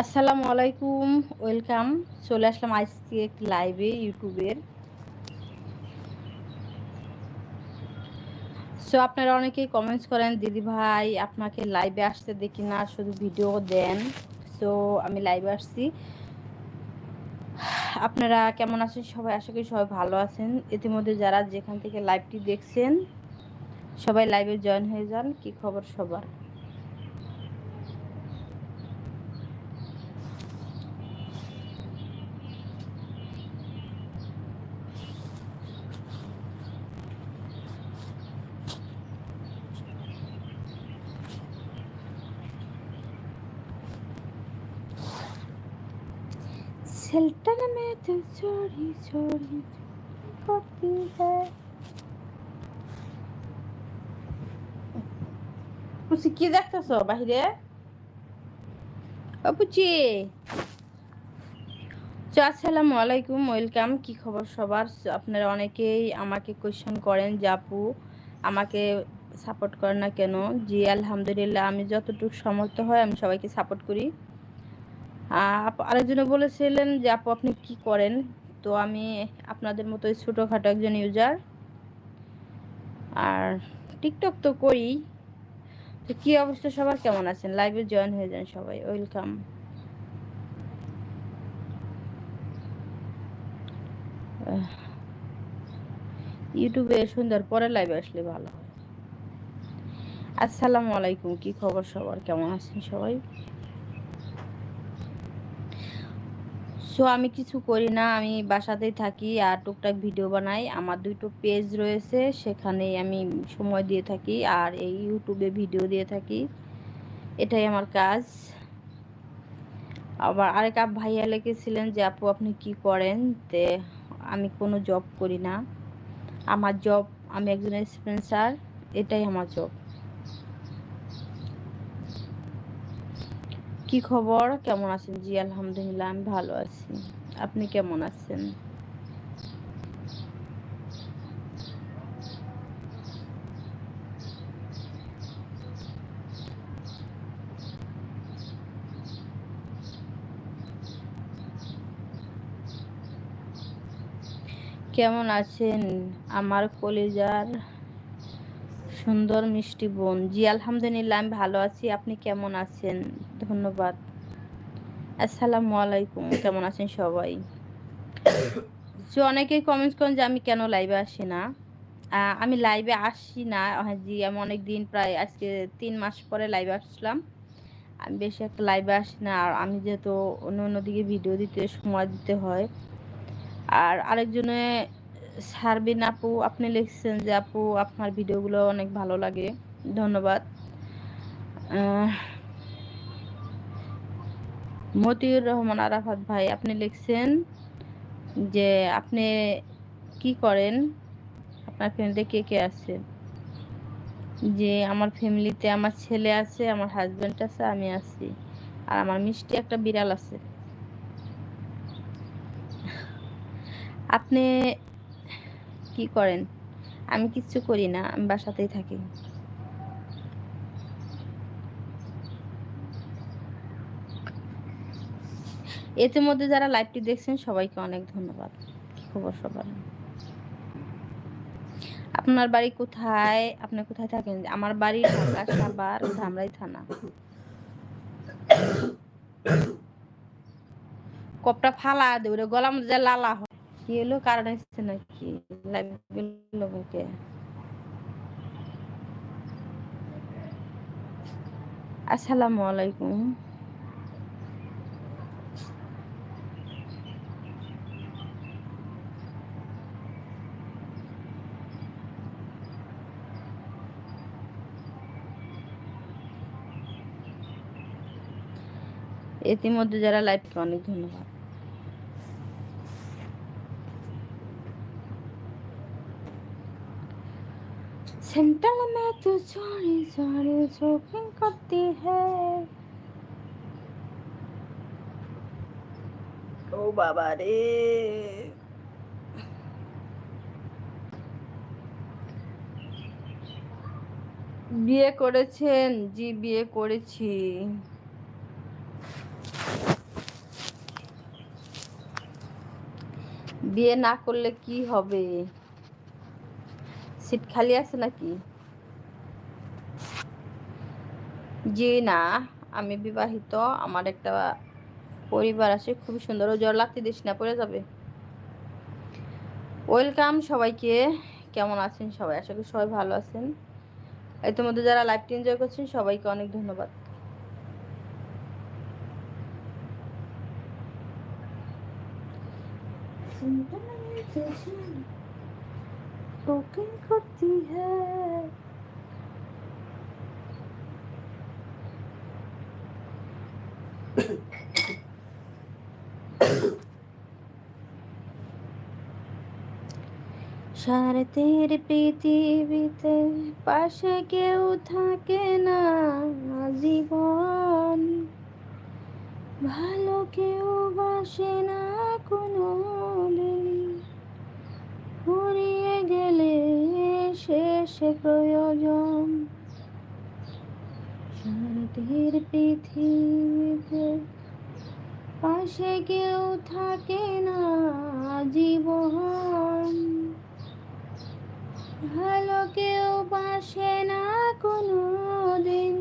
আসসালামু আলাইকুম, ওয়েলকাম। চলে আসলাম আজকে একটি লাইভে ইউটিউবের সো আপনারা অনেকেই কমেন্টস করেন, দিদি ভাই, আপনাকে লাইভে আসতে দেখি না, শুধু ভিডিও দেন। সো আমি লাইভে আসছি। আপনারা কেমন আছেন? সবাই, আশা করি সবাই ভালো আছেন। ইতিমধ্যে যারা যেখান থেকে লাইভটি দেখছেন, সবাই লাইভে জয়েন হয়ে যান। কি খবর সবার? सेल्टन में तो चोरी चोरी करती है পুচি কি দেখতেছ বাহিরে ও পুচি আসসালামু আলাইকুম ওয়েলকাম কি খবর সবার আপনারা অনেকেই আমাকে কোয়েশ্চেন করেন যে আপু আমাকে সাপোর্ট করেন না কেন জি আলহামদুলিল্লাহ আমি যতটুকু সমর্থ হয় আমি সবাইকে সাপোর্ট করি আরেকজনে বলেছিলেন যে, আপু, আপনি কি করেন? তো আমি আপনাদের মতো ছোটোখাটো একজন ইউজার আর টিকটক তো করি। তো কী অবস্থা? সবার কেমন আছেন? লাইভে জয়েন হয়ে যান সবাই। ওয়েলকাম ইউটিউবে সুন্দর পরে লাইভে আসলে ভালো হয়। আসসালামু আলাইকুম। কি খবর সবার? কেমন আছেন সবাই? সো আমি কিছু করি না। আমি বাসাতেই থাকি আর টুকটাক ভিডিও বানাই। আমার দুটো পেজ রয়েছে, সেখানেই আমি সময় দিয়ে থাকি আর এই ইউটিউবে ভিডিও দিয়ে থাকি। এটাই আমার কাজ। আবার আরেক আপ ভাইয়া লিখেছিলেন যে, আপু, আপনি কি করেন? তে, আমি কোনো জব করি না। আমার জব আমি একজন স্পেন্সার এটাই আমার জব কি খবর? কেমন আছেন? জি, আলহামদুলিল্লাহ, আমি ভালো আছি। আপনি কেমন আছেন? কেমন আছেন? আমার কলিজার সুন্দর মিষ্টি বোন। জি, আলহামদুলিল্লাহ, আমি ভালো আছি। আপনি কেমন আছেন? ধন্যবাদ। আসসালামু আলাইকুম, কেমন আছেন সবাই? যে অনেকেই কমেন্টস করেন যে আমি কেন লাইভে আসি না। আমি লাইভে আসি না। জি, আমি অনেক দিন প্রায় আজকে তিন মাস পরে লাইভে আসলাম। আমি বেশি একটা লাইভে আসি না। আর আমি যেহেতু অন্য অন্য দিকে ভিডিও দিতে, সময় দিতে হয়। আর আরেকজনে সারবিন আপু, আপনি লিখছেন যে আপু, আপনার ভিডিওগুলো অনেক ভালো লাগে। ধন্যবাদ। মতিউর রহমান আরাফাত ভাই, আপনি লিখছেন যে আপনি কি করেন? আপনার ফ্যামিলিতে কে কে আছে? যে আমার ফ্যামিলিতে আমার ছেলে আছে, আমার হাজব্যান্ড আছে, আমি আছি। আর আমার মিষ্টি একটা বিড়াল আছে। আপনি কি করেন? আমি কিচ্ছু করি না, আমি বাসাতেই থাকি। এতে মধ্যে যারা লাইভটি দেখছেন, সবাইকে অনেক ধন্যবাদ। কি খবর সবার? আপনার বাড়ি কোথায়? আপনি কোথায় থাকেন? আমার বাড়ি ঢাকা, সাভার, ধামরাই থানা। কপটা ফালা দেবে গলা মধ্যে লালা হয়। কি হলো? কারণ এসছে নাকি? লোককে আসসালামু আলাইকুম। ইতিমধ্যে যারা লাইভকে অনেক ধন্যবাদ सेंटर में तू चोरी चोरी शॉपिंग करती है ও বাবা রে বিয়ে করেছেন জি বিয়ে করেছি বিয়ে না করলে কি হবে? সিট খালি আছে নাকি? জি না, আমি বিবাহিত, আমার একটা পরিবার আছে খুবই সুন্দর। ও জ্বর লাগতে দিস না, পড়ে যাবে। ওয়েলকাম সবাইকে, কেমন আছেন সবাই? আশা করি সবাই ভালো আছেন। ইতিমধ্যে যারা লাইভটি এনজয় করছেন, সবাইকে অনেক ধন্যবাদ। করती है স্বার্থের পৃথিবীতে পাশে কেউ থাকে না জীবন। ভালো কেউ বাসে না কোনো ফুরিয়ে গেলে শেষ প্রয়োজন। স্বার্থের পৃথিবীতে পাশে কেউ থাকে না জীবন। ভালো কেউ বাসে না কোনো দিন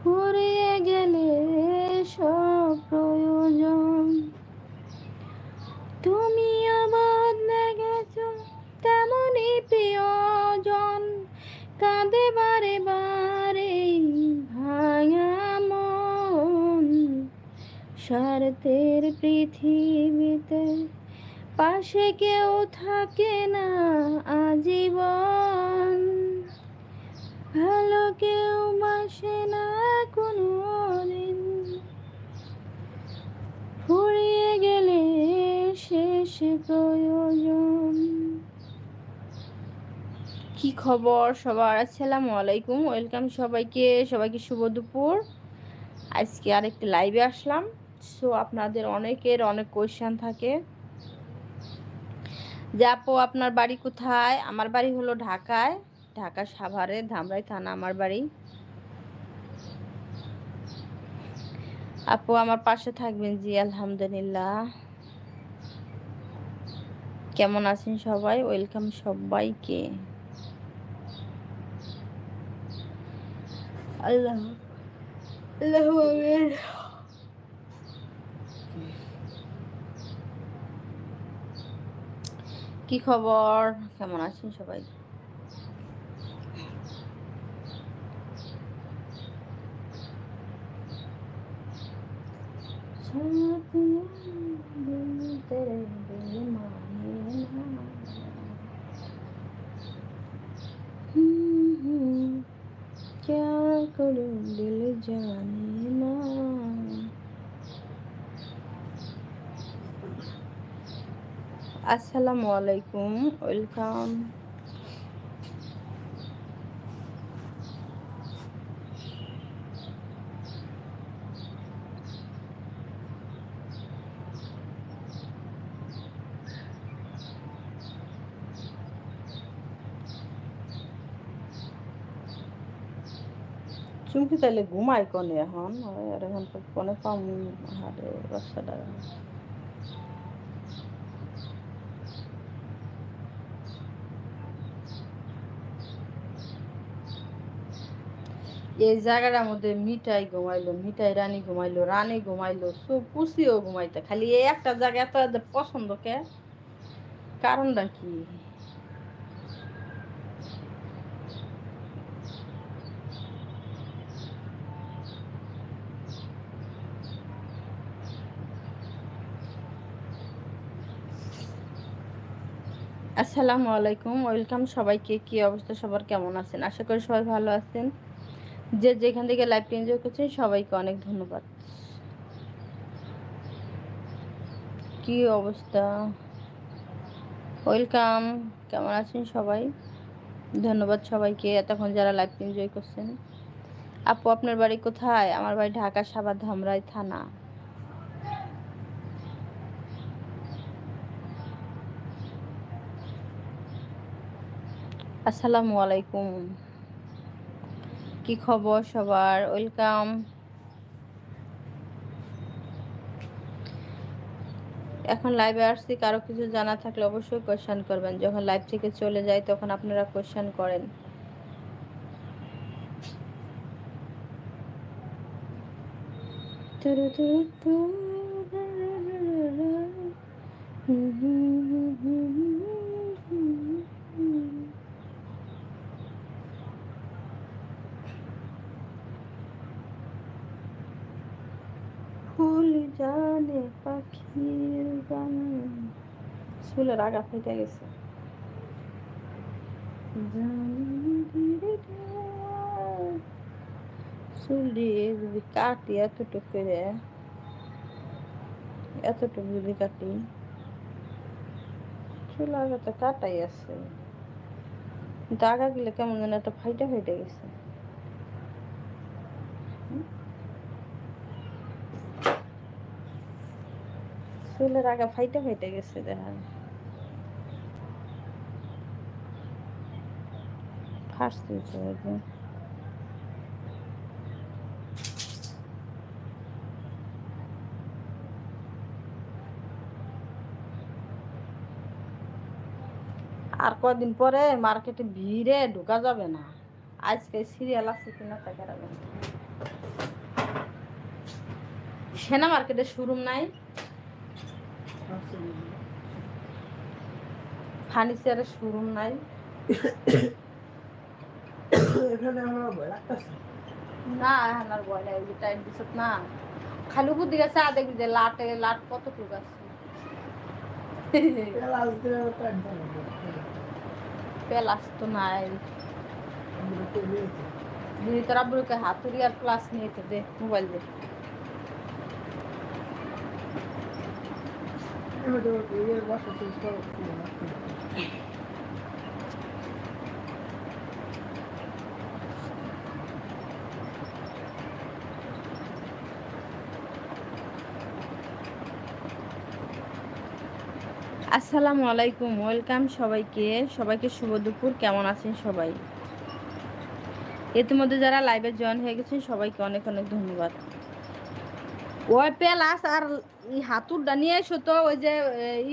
ফুরিয়ে গেলে সব প্রয়োজন। প্রিয়জন কাঁদে বারে বারে, ভাঙা মন। পৃথিবীতে পাশে কেউ থাকে না আজীবন। ভালো কেউ বাসে না কোনো দিন ফুরিয়ে গেলে শেষ প্রয়োজন। কি খবর? সবার আসসালামু আলাইকুম। ওয়েলকাম সবাইকে। সবাইকে শুভ দুপুর। আজকে আরেকটি লাইভে আসলাম। সো আপনাদের অনেকের অনেক কোয়েশ্চেন থাকে। যে আপু, আপনার বাড়ি কোথায়? আমার বাড়ি হলো ঢাকায়। ঢাকা সাভারে, ধামরাই থানা আমার বাড়ি। আপু, আমার পাশে থাকবেন? জি, আলহামদুলিল্লাহ। কেমন আছেন সবাই? ওয়েলকাম সবাইকে। আল্লাহ আল্লাহ কি খবর? কেমন আছেন সবাই? क्या করো দিল জানে না আসসালামু আলাইকুম ওয়েলকাম চুমকি তাইলে ঘুমাই কনে এখন? আর এখন কনে পাম হারে এই জায়গাটার মধ্যে মিঠাই ঘুমাইলো, মিঠাই রানী ঘুমাইলো রানী ঘুমাইলো সব পুষিও ঘুমাইতে। খালি এই একটা জায়গা এত পছন্দ কে? কারণটা কি? আসসালামু আলাইকুম, ওয়েলকাম সবাইকে। কি অবস্থা? সবার কেমন আছেন? আশা করি সবাই ভালো আছেন। যে যেখান থেকে লাইভটি এনজয় করছেন, সবাইকে অনেক ধন্যবাদ। কি অবস্থা? ওয়েলকাম, কেমন আছেন সবাই? ধন্যবাদ সবাইকে, এতক্ষণ যারা লাইভটি এনজয় করছেন। আপু, আপনার বাড়ি কোথায়? আমার বাড়ি ঢাকা সাবাদ ধামরাই থানা। আসসালামু আলাইকুম। কি খবর সবার? ওয়েলকাম এখন লাইভে আসছি, কারও কিছু জানা থাকলে অবশ্যই কোয়েশ্চেন করবেন। যখন লাইভ থেকে চলে যায় তখন আপনারা কোয়েশ্চেন করেন। ফুল চুলের আগা ফেটে গেছে। চুল দিয়ে যদি কাটি, এতটুকু করে, এতটুকু যদি কাটি, চুল আগা তো কাটাই আছে। কিন্তু আগা গেলে কেমন যেন একটা ফাইটে ফাইটে গেছে। চুলের আগা ফাইটে ফাইটে গেছে দেখা ফার্স্ট একদম আর কদিন পরে মার্কেটে ভিড়ে ঢোকা যাবে না। আজকে সিরিয়াল আছে কিনা তা কেরাবে সেনা মার্কেটের শোরুম নাই। ফার্নিচারের শোরুম নাই। এখানে আমরা ভয় লাগতেছে না এখন আর ভয় নাই ওই যে টাইম দিছত না। খালি উপর দিকে চা দেখবি যে লাটে লাট কতটুকু আছে? লাল দিয়ে টাইম পাবো পেলাস তো নাই। আমরা তো নিয়েছি দিদি তোর আব্বুকে হাতুড়ি আর প্লাস নিয়ে তো দে মোবাইল দে। এবার তো এই বসে চেঞ্জ করো আসসালামু আলাইকুম, ওয়েলকাম সবাইকে। সবাইকে শুভ দুপুর, কেমন আছেন সবাই? ইতিমধ্যে যারা লাইভে জয়েন হয়ে গেছেন, সবাইকে অনেক অনেক ধন্যবাদ। ওই পেলাস আর ই হাতুরটা নিয়ে এসো তো, ওই যে,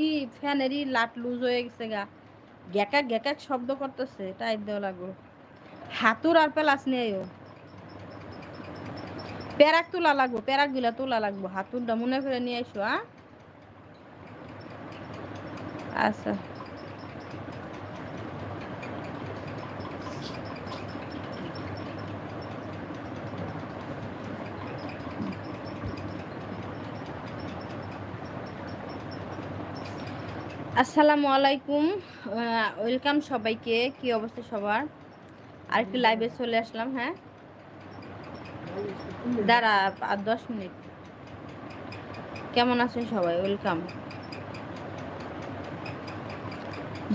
ই ফ্যানেরই লাট লুজ হয়ে গেছে গা। গ্যাকাক গ্যাকাক শব্দ করতেছে টাইট দেওয়া লাগল হাতুর আর পেলাস নিয়ে। প্যারাক তোলা লাগবো প্যারাকগুলা তোলা লাগবো হাতুরটা মনে করে নিয়ে এসো হ্যাঁ আচ্ছা। আসসালামু আলাইকুম। ওয়েলকাম সবাইকে। কি অবস্থা সবার? আর একটু লাইভে চলে আসলাম হ্যাঁ? দাঁড়া আর দশ মিনিট। কেমন আছেন সবাই? ওয়েলকাম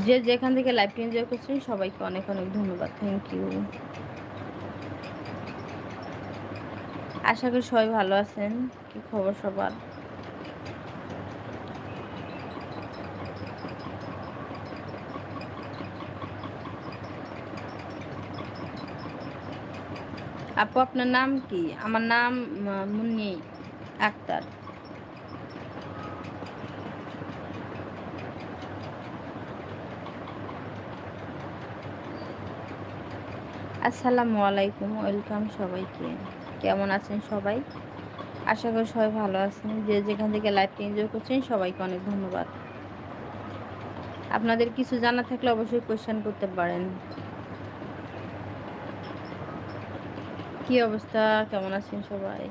যে যেখান থেকে লাইভটি এনজয় করছেন, সবাইকে অনেক অনেক ধন্যবাদ। থ্যাংক ইউ আশা করি সবাই ভালো আছেন। কি খবর সবার? আপু, আপনার নাম কি? আমার নাম মুন্নি আক্তার। আসসালামু আলাইকুম, ওয়েলকাম সবাইকে। কেমন আছেন সবাই? আশা করি সবাই ভালো আছেন। যে যেখান থেকে লাইভটি এনজয় করছেন, সবাইকে অনেক ধন্যবাদ। আপনাদের কিছু জানা থাকলে অবশ্যই কোয়েশ্চেন করতে পারেন। কি অবস্থা? কেমন আছেন সবাই?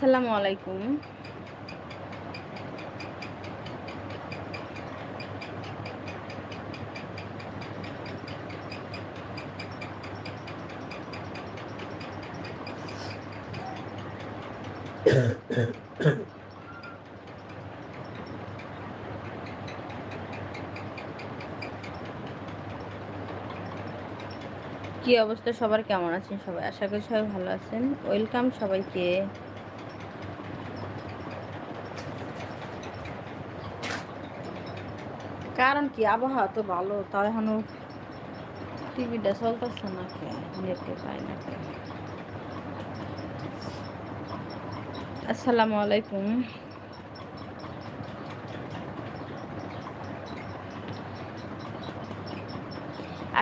আসসালামু আলাইকুম। কি অবস্থা? সবার কেমন আছেন সবাই? আশা করি সবাই ভালো আছেন। ওয়েলকাম সবাইকে। কারণ কি? আবহাওয়া তো ভালো, তাও এখনও টিভিটা চলতেছে না কে পাই না আসসালামু আলাইকুম।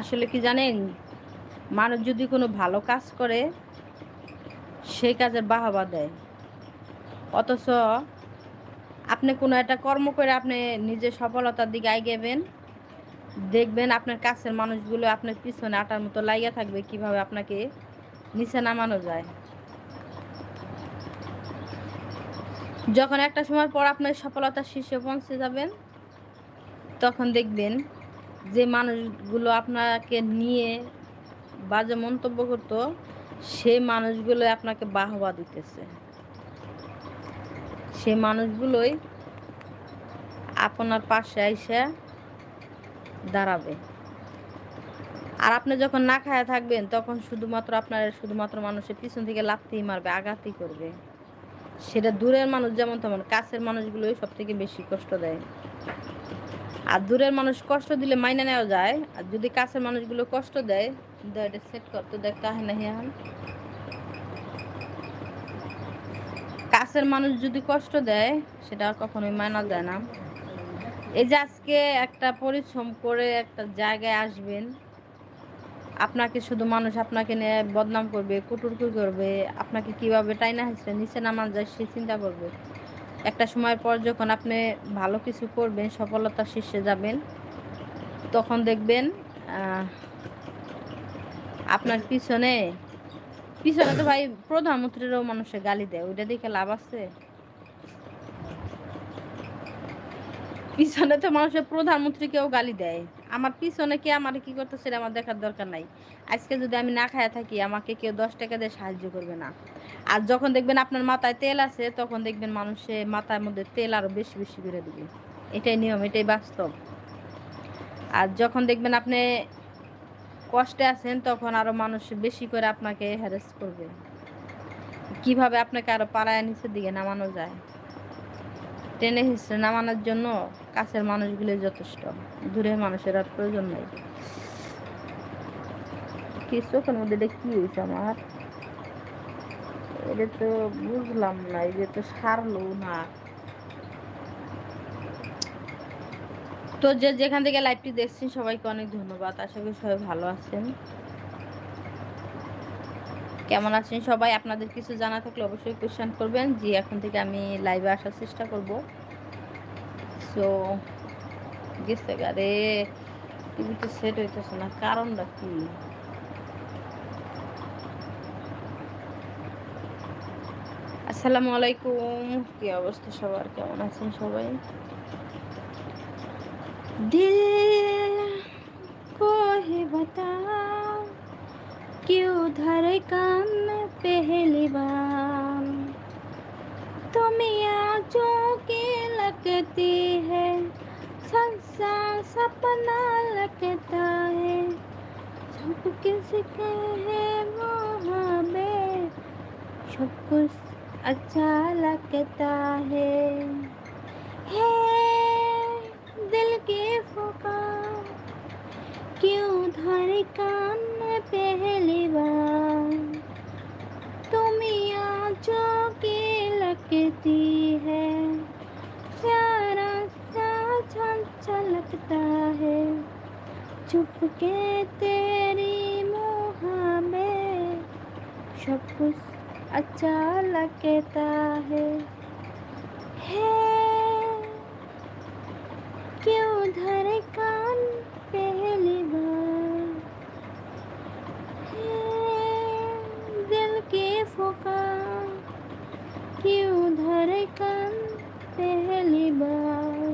আসলে কি জানেন? মানুষ যদি কোনো ভালো কাজ করে, সেই কাজের বাহাবা দেয়। অথচ আপনি কোনো একটা কর্ম করে আপনি নিজের সফলতার দিকে এগেবেন দেখবেন আপনার কাছের মানুষগুলো আপনার পিছনে আটার মতো লাইয়া থাকবে, কীভাবে আপনাকে নিচে নামানো যায়। যখন একটা সময় পর আপনার সফলতার শীর্ষে পৌঁছে যাবেন, তখন দেখবেন যে মানুষগুলো আপনাকে নিয়ে বাজে মন্তব্য করতো, সেই মানুষগুলো আপনাকে বাহবা দিতেছে। সে মানুষগুলোই আপনার পাশে এসে দাঁড়াবে। আর আপনি যখন না খায়া থাকবেন, তখন শুধুমাত্র আপনার, শুধুমাত্র মানুষের পিছন থেকে লাফতেই মারবে, আঘাতই করবে। সেটা দূরের মানুষ যেমন তেমন, কাছের মানুষগুলোই সব থেকে বেশি কষ্ট দেয়। আর দূরের মানুষ কষ্ট দিলে মাইনে নেওয়া যায়, আর যদি কাছের মানুষগুলো কষ্ট দেয় এটা সেট করতে দেখ কাহে না কাছের মানুষ যদি কষ্ট দেয়, সেটা কখনোই মানা যায় না। এই যে আজকে একটা পরিশ্রম করে একটা জায়গায় আসবেন, আপনাকে শুধু মানুষ আপনাকে নিয়ে বদনাম করবে, কুটুরকুর করবে, আপনাকে কীভাবে টাইনা হয়েছে নিচে নামান যায় সে চিন্তা করবে। একটা সময় পর যখন আপনি ভালো কিছু করবেন সফলতার শীর্ষে যাবেন, তখন দেখবেন আপনার পিছনে পিছনে তো ভাই প্রধানমন্ত্রীরও মানুষের গালি দেয়, ওইটা দেখে লাভ আছে? পিছনে তো মানুষের প্রধানমন্ত্রীকেও গালি দেয়। আমার পিছনে কে আমার কি করতেছে সেটা আমার দেখার দরকার নাই। আজকে যদি আমি না খায়া থাকি, আমাকে কেউ দশ টাকা দিয়ে সাহায্য করবে না। আর যখন দেখবেন আপনার মাথায় তেল আছে, তখন দেখবেন মানুষের মাথার মধ্যে তেল আরও বেশি বেশি করে দেবে। এটাই নিয়ম, এটাই বাস্তব। আর যখন দেখবেন আপনি কষ্টে আছেন, তখন আরও মানুষ বেশি করে আপনাকে হ্যারেস করবে। কীভাবে আপনাকে আরও পাড়ায় নিচের দিকে নামানো যায়? টেনে হিসেবে নামানোর জন্য কাছের মানুষগুলো যথেষ্ট। দূরের মানুষের আর প্রয়োজন নেই। কি চোখের মধ্যে এটা কি হয়েছে আমার? এটা তো বুঝলাম না, এই যে তো সারলো না। তো যে যেখান থেকে লাইভটি দেখছেন, সবাইকে অনেক ধন্যবাদ। আশা করি সবাই ভালো আছেন। কেমন আছেন সবাই? আপনাদের কিছু জানা থাকলে অবশ্যই কোয়েশ্চেন করবেন। জি, এখন থেকে আমি লাইভে আসার চেষ্টা করব। সো গেছে গারে টিভিতে সেট হইতেছে না। কারণটা কি? আসসালামু আলাইকুম। কি অবস্থা সবার? কেমন আছেন সবাই? दिल को ही बताओ क्यों धरे काम में पहली बार तुम आजों की लगती है। संसार सपना लगता है। सब किसी कहे मोहब्बत सब कुछ अच्छा लगता है। है क्यों धरे कान पहली बार? तुम आजो की लगती है। प्यारा सा छलकता है। चुपके तेरी मुँह में सब कुछ अच्छा लगता है। ফুকা কেউ ধরে কান পেহলি বার।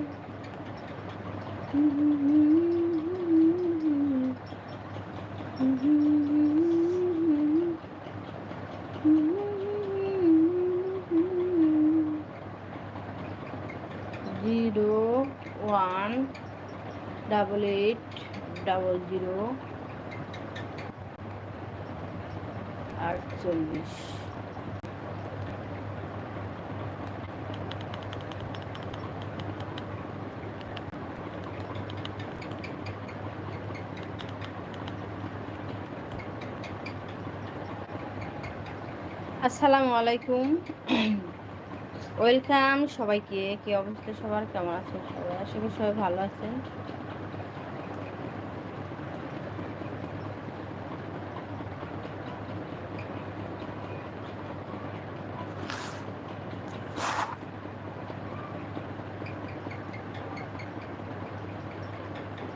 Zero one double eight double zero. আটচল্লিশ আসসালামু আলাইকুম। ওয়েলকাম সবাইকে। কি অবস্থা সবার? কেমন আছেন সবাই? আশা করি সবাই ভালো আছেন।